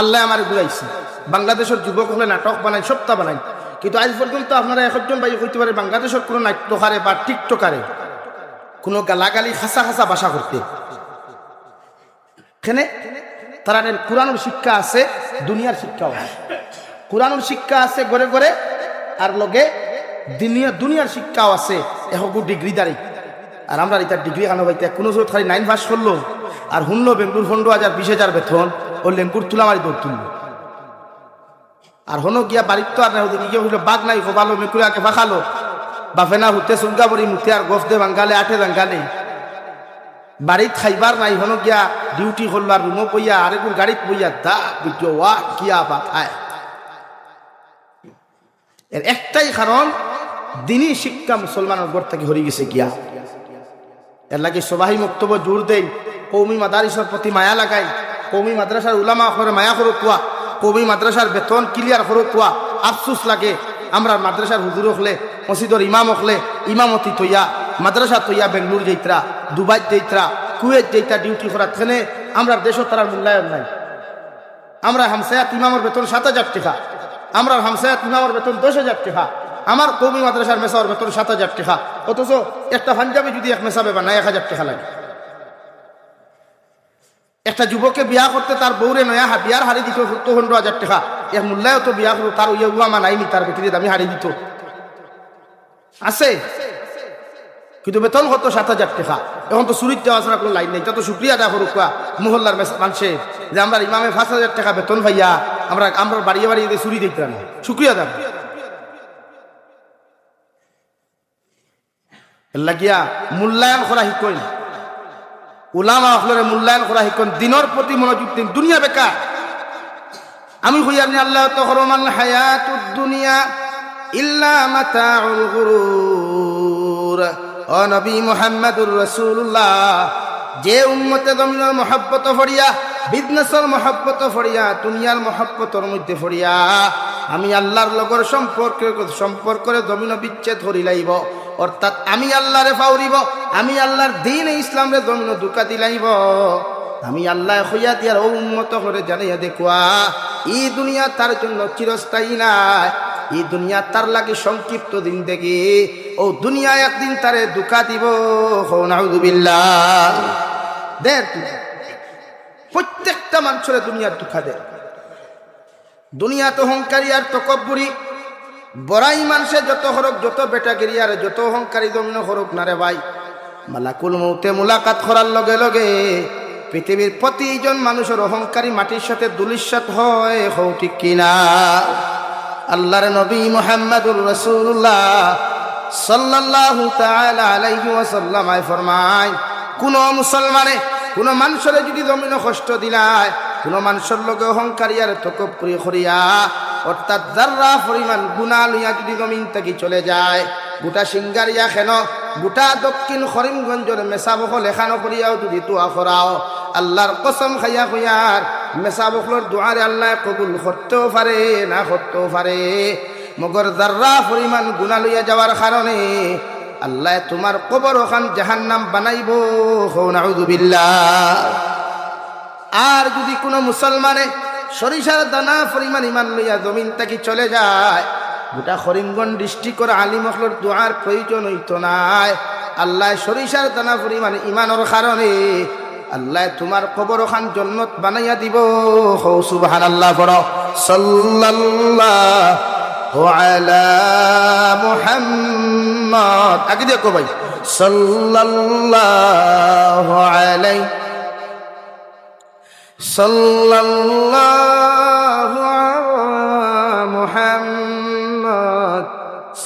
আল্লাহ আমার বুঝাইছে। বাংলাদেশের যুবক হলে নাটক বানাই সপ্তাহ বানাই কিন্তু আজ পর্যন্ত আপনারা একজন ভাই হইতে পারে বাংলাদেশের কোনো নাট্যকারে বা টিকটকারে, কোনো গালাগালি খাসা খাসা বাসা করতে। এখানে তারা কোরআনুর শিক্ষা আছে, দুনিয়ার শিক্ষাও আছে। কোরআনুর শিক্ষা আছে গড়ে গড়ে আর লগে দুনিয়া দুনিয়ার শিক্ষাও আছে এহকু ডিগ্রি দাঁড়ি। আর আমরা এটা ডিগ্রি আনো কোনো জোর খালি নাইন পাস করল। আর শুনলো বেঙ্গুর পনেরো হাজার বিশ হাজার বেতন। ও লেঙ্কুর তুলা মারি দৌড় তুললো। আর হনো গিয়া বাড়ির তো আর না ওদিকে গিয়ে হইল বাঘ নাই খোবালো মেকুরি আকে ফাঁকালো বাফেনা হুতে সুঙ্গা বড়ি মুতে আর গফ দে বাঙ্গালে, আঠে বাঙ্গালে। বাড়িত খাইবার নাই হনো গিয়া ডিউটি করল আর রুমো পইয়া আরেকুর গাড়িত পইয়া, দা বিদ্য ওয়া কিয়া বা খায় এর একটাই কারণ, দিনই শিক্ষা মুসলমানের ঘর থেকে হরি গেছে গিয়া। এর লাগে সবাই বক্তব্য জোর দেই, কৌমি মাদারিসের প্রতি মায়া লাগাই। কৌমি মাদ্রাসার উলামা করে মায়া করো কোয়া কৌমি মাদ্রাসার বেতন ক্লিয়ার করো কোয়া আফসুস লাগে। আমরা মাদ্রাসার হুজুর হলে মসজিদর ইমাম হলে ইমামতি তৈয়া, মাদ্রাসা তৈয়া বেঙ্গলুর যাইত্রা দুবাই যাইত্রা, কুয়েত যাইত্রা ডিউটি করার থেনে আমরা দেশও তার মূল্যায়ন নাই। আমরা হামসায়াত ইমামের বেতন সাত হাজার টাকা, আমরা হামসায়াত ইমামের বেতন দশ হাজার টাকা, আমার কৌমি মাদ্রাসার মেসাওয়ার বেতন সাত হাজার টাকা, অথচ একটা পাঞ্জাবি যদি এক মেসাবে বানায় এক হাজার টাকা লাগে। একটা যুবকে বিয়া করতে তার বউরে নয়া বিয়ার হারি দিত সত্তর পনেরো হাজার টাকা। এর মূল্যায় তো বিয়া করতো, তার ইয়ে উমা নাইনি তার বেটির দামি হারি দিত। আছে? কিন্তু বেতন কত? সাত হাজার টাকা। এখন তো চুরির যাওয়া কোনো লাইন নেই। তা তো শুক্রিয়া দেওয়া করুক মহল্লার মানুষে, যে আমরা ইমামে পাঁচ হাজার টাকা বেতন ভাইয়া আমরা আমরা বাড়িয়ে বাড়িয়ে চুরি দিতে না শুক্রিয়া দেব লাগিয়া মূল্যায়ন করা শিকই না উলামা অখলরে মূল্যায়ন করা শিকন দিনের প্রতি মনোযোগ দিন, দুনিয়া বেকার। আমি কই, আপনি আল্লাহ তখরমান হায়াতুদ দুনিয়া ইল্লা মাতাউল গুরুর। ও নবী মুহাম্মদুর রাসূলুল্লাহ, যে উম্মতে দমিনের মহব্বত ফড়িয়া, বিজনেসের মহব্বত ফড়িয়া, দুনিয়ার মহব্বতর মধ্যে ফড়িয়া, আমি আল্লাহর লগর সম্পর্ক সম্পর্করে দমিন বিচ্ছেদ লাইব অর্থাৎ আমি আল্লাহরে ফাউরিব আমি আল্লাহর দিন ইসলাম রে দমিন দুকা দিলাইব। আমি আল্লাহ হইয়া দিয়ার উন্মত করে জানাইয়া দেখুয়া এই দুনিয়া তার জন্য চিরস্থায়ী নাই। এই দুনিয়া তার লাগে সংক্ষিপ্ত দিন দেখি ও দুনিয়া একদিন তারে দুকা দিব। নাউদুবিল্লাহ দেখ প্রত্যেকটা মানুষের দুনিয়ার দুঃখা দেয় দুনিয়া তো অহংকারী আর তকব্বুরি বড়াই মানুষে যত হরক, যত বেটাগিরি, আর যত অহংকারী দমিন হরক না রে ভাই। মালাকুল মৌতে মুলাকাত করার লগে লগে পৃথিবীর প্রতিজন মানুষের অহংকারী মাটির সাথে দুলিশ্বাত হয় হৌ ঠিক কিনা? আল্লাহর নবী মোহাম্মদুর রসুল্লাহ সাল্লাল্লাহু তাআলা আলাইহি ওয়াসাল্লাম আয় ফরমায়, কোন মুসলমানে কোন মানুষের যদি জমিন কষ্ট দিলায়, কোন মানুষের লগে আর তকব করি করিয়া, অর্থাৎ যার্রা পরিমাণ গুণা লইয়া যদি জমিন থেকে চলে যায়, গোটা সিঙ্গারিয়া খেন গোটা দক্ষিণ করিমগঞ্জের মেসাবকল এখানো করিয়াও যদি তোয়া করাও আল্লাহর কসম খাইয়া খুইয়ার মেসাবকলর দোয়ারে আল্লাহ কবুল করতেও পারে না করতেও পারে মগর যার্রা পরিমাণ গুণা লইয়া যাওয়ার কারণে আল্লাহ তোমার কবর ওখান জাহান্নাম বানাইব নাউদুবিল্লাহ আর যদি কোনো মুসলমানে সরিষার দানা পরিমাণ ইমান লইয়া জমিন থেকে চলে যায় গোটা হরিমগঞ্জ ডিস্ট্রিক্টর আলিমখলর দোয়ার প্রয়োজন হইতো নাই। আল্লাহ সরিষার দানা মানে ইমানোর কারণে আল্লাহ তোমার কবর খান জন্নত বানাইয়া দিব। সুবাহান আল্লাহ বড় সাল্লাল্লাহ আলা মুহাম্মদ। আগে দেখো কবাই। সাল্লাল্লাহু আলাই সাল্লাল্লাহ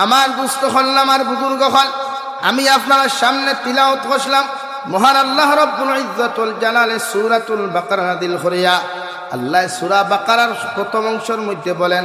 আমার দুস্থ হল্লাম আর বুজুর্গ হল আমি আপনার সামনে তিলাওত বসলাম মহান আল্লাহ রব্বুল ইজ্জতুল জালালে সূরাতুল বাকারা দিল হরিয়া আল্লাহ সুরা বাকারার প্রথম অংশের মধ্যে বলেন